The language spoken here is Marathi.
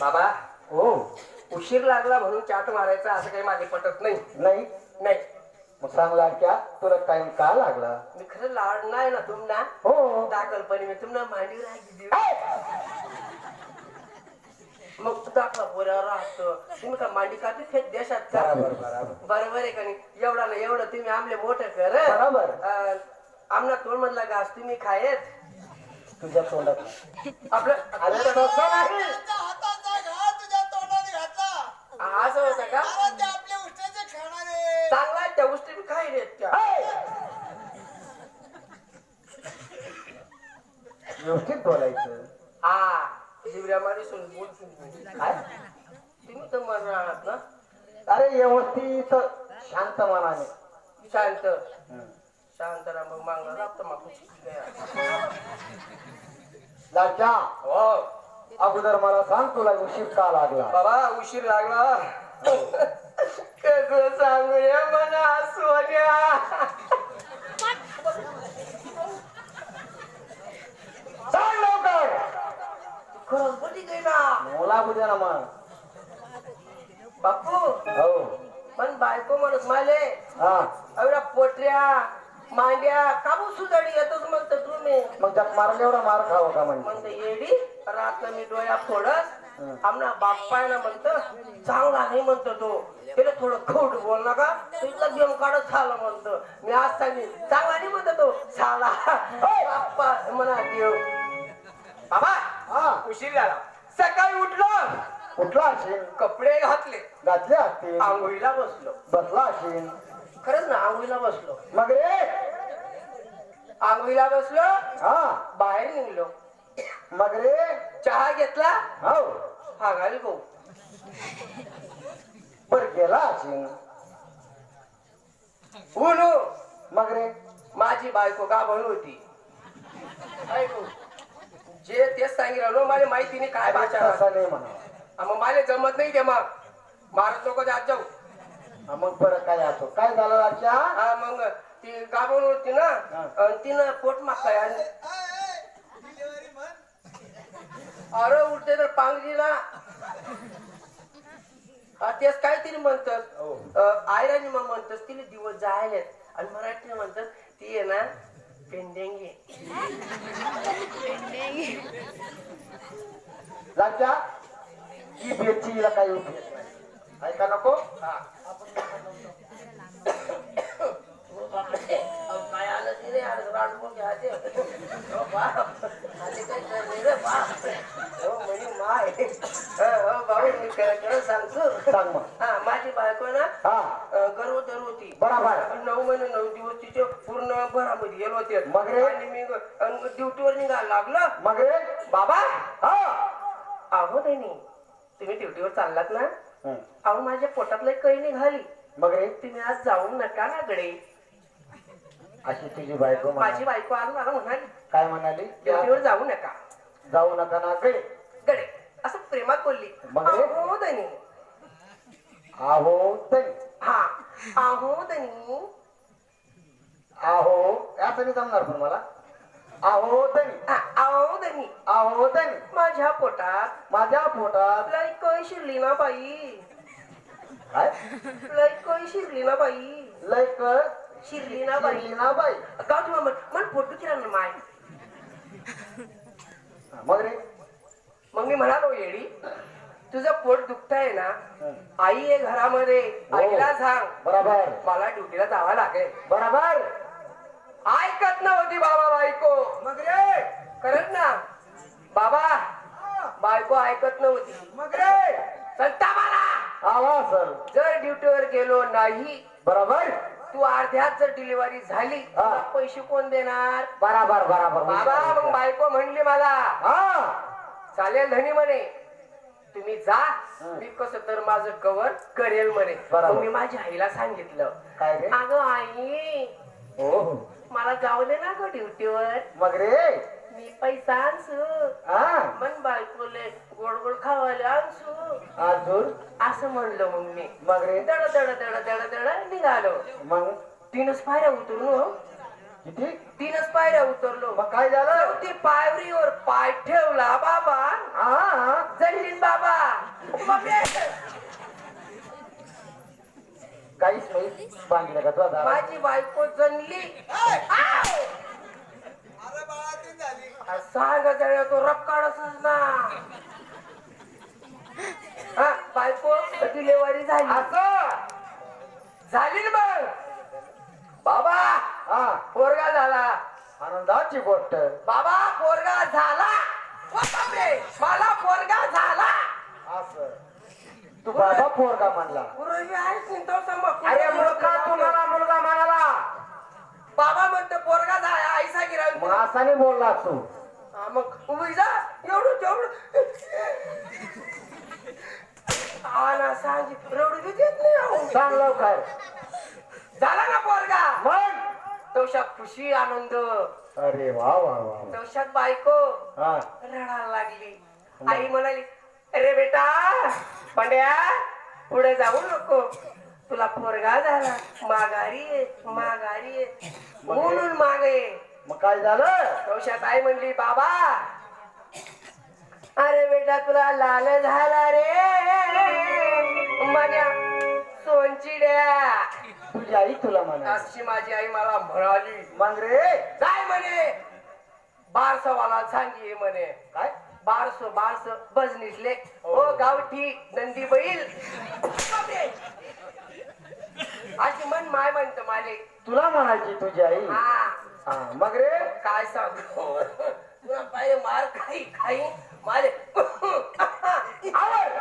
बाबा हो उशीर लागला म्हणून चाट मारायचा असं काही माझे पटत नाही. नाही? नाही. मग सांग लाडक्या तुला टाइम का लागला? मी खरं लाड नाही ना तुमना हो. दाखलपणे मी तुम्हाला मांडी राहिली मग दाखला पोऱ्यावर राहतो. तुम्ही का मांडी कापी फेक देशात का? बरोबर बरोबर. बरोबर आहे का नाही? एवढा ना एवढं तुम्ही आमले मोठं कर. बरोबर. आमना तोंड मधला घास तुम्ही खायत. तुझ्या तोंडात अरे तसं नाही होतं का? चांगला त्या गोष्टी मी खायलेत त्या. व्यवस्थित बोलायचं. हा जिवऱ्या मारी सोडून बोलतो मी. काय? तुम्ही तर मन राहणार ना? अरे व्यवस्थित. शांत मनाने. शांत. मागला लागतं मग हो अगोदर मला सांग तुला उशीर का लागला? बाबा उशीर लागला. कसं सांगू रे मला सोन्या. सांग लवकर. खरंच बटी गई ना? मला उद्या ना मग. बापू हो. पण बायको म्हणत माले हा. एवढ्या पोटऱ्या मांड्या काबू सुधाडी येतच म्हणत तुम्ही. मग जग मारला एवढा मार खावं का म्हणजे म्हणत येडी रात मी डोळ्या फोडस आमना बाप्पाय ना म्हणत चांगला नाही म्हणतो तो. त्याला थोडं खोट बोल नका. तुला घेऊन काढत झालं म्हणतो. मी आज सांगेन चांगला नाही म्हणतो तो. साला बाप्पा. म्हणा देव. बाबा हा. उशीर झाला. सकाळी उठलो. कुठला असेल कपडे घातले. घातले असतील. आंघोळीला बसलो. बसला असेल खरंच ना आंघोळीला बसलो. मग रे? आंघोळीला बसलो हा. बाहेर निघलो. मग रे? चहा घेतला? हो. हा घाल गो बर गेला असेल उनो मग रे? माझी बायको गाभण होती. ऐकू. जे तेच सांगितलं मला माहिती नाही काय भाषा तसं नाही म्हणा. मग मला जमत नाही ते मग. महाराज लोक जात जाऊ. मग बरं काय असो? काय झालं आजच्या? हा मग ती गाभण होती ना अन तिनं पोट मागताय. आणि अरे उठते तर पांगलीला हा तेच काहीतरी म्हणतात आयराणी मग म्हणतात तिला दिवस जायलेत. आणि मराठी म्हणतात ती आहे ना पेंडेंगे. लाच्या ही बेची हिला काही उपयोग नाही. ऐका नको? हा अहो, काय आलं ते रे आलं रांडपूर घ्या ते हो बाप आले काय कर रे रे बाप म्हणे माय भाऊ मी खरं खरं सांगतो सांग मग हा माझी बायको ना हा गर्भोदर होती बरोबर. नऊ महिने नऊ दिवस तिचे पूर्ण भरामध्ये गेलो होते मग रे? आणि मी ड्युटीवर निघायला लागलं मग रे बाबा हा अहो त्यांनी तुम्ही ड्युटीवर चाललात ना हं. अहो माझ्या पोटातलं काही निघाली मग रे तुम्ही आज जाऊ नका ना गडे अशी तुझी बायको माझी म्हणाली. बायको आज मला म्हणाली. काय म्हणाली? ड्युटीवर जाऊ नका. जाऊ नका ना गे गडे. असं प्रेमात बोलली. मग रे? अहो आहो तरी हा. अहो आहो याचं नाही जमणार पण मला. आहो तरी हा, अहो धनी. आहो तरी माझ्या पोटात. माझ्या पोटात. लई काही शिरली ना बाई. काय? लई काही शिरली ना बाई. लय कर शिरली ना बाई ना बाई. गाव ठेवा मन मन फोटो ना माय. मग रे? मग मी म्हणालो येडी तुझं पोट दुखतंय ना. आई आहे घरामध्ये हो. आईला सांग. बरोबर. मला ड्युटीला जावं लागेल. बरोबर. ऐकत नव्हती बाबा बायको. मग रे. खरंच ना. बाबा बायको ऐकत नव्हती. मग रे. संता मला आवा सर जर ड्युटीवर गेलो नाही बरोबर. तू अर्ध्यात जर डिलिव्हरी झाली हा. पैसे कोण देणार? बराबर बराबर. बाबा मग बायको म्हणली मला हा. चालेल धनी म्हणे तुम्ही जा मी कसं तर माझं कवर करेल म्हणे. बरोबर. मग मी माझ्या आईला सांगितलं काय रे? अगं आई हो. मला जाऊ दे ना ग ड्युटीवर मग रे मी पैसा आणसू. हा मन बायकोले गोड गोड खावायला आणसू. अजून? असं म्हणलं मग मी. मग रे? दड दड दड दड दड निघालो. मग? तीनच पायऱ्या उतरून हो. किती? तीनच पायऱ्या उतरलो. मग काय झालं? चौथी पायरीवर पाय ठेवला बाबा. हा जल्लीन बाबा. काहीच नाही बांधलं का तुझा? माझी बायको जणली सांग जरा तो रपकाडच ना हा बायको डिलेवरी झाली? असं? झाली ना मग. बाबा हा. पोरगा झाला. आनंदाची गोष्ट. बाबा पोरगा झाला. ओ बापरे, मला पोरगा झाला. असं. तू बाबा पोरगा म्हणला. पूर्वी तो समोर. अरे मुलगा तुम्हाला मुलगा म्हणाला. बाबा म्हणतो पोरगा झाला आईसा गिरा मग असा नाही बोलला तू मग उभी जा. एवढं तेवढं. ना सांग रडू बी देत नाही अहो. सांग लवकर. झाला ना पोरगा? मग? तवशात खुशी आनंद. अरे वा वा वा तवशात बायको. हा. रडायला लागली. आई म्हणाली अरे बेटा पंड्या पुढे जाऊ नको. तुला पोरगा झाला. माघारी ये माघारी ये. म्हणून मागे मग काय झालं? तवशात आई म्हणली बाबा अरे बेटा तुला लाल झाला रे. मन्या सोनचिड्या तुझी आई तुला म्हणा अशी माझी आई मला म्हणाली. मग रे. काय म्हणे. बारसवाला सांगी म्हणे. काय? बारसो बारस बजनीसले. ओ गावठी नंदी बैल अशी मन माय म्हणत माले. तुला म्हणायची तुझी आई. हा. हा मग रे? काय सांगतो तुला पाहिजे मार खाई खाई मारे आवाज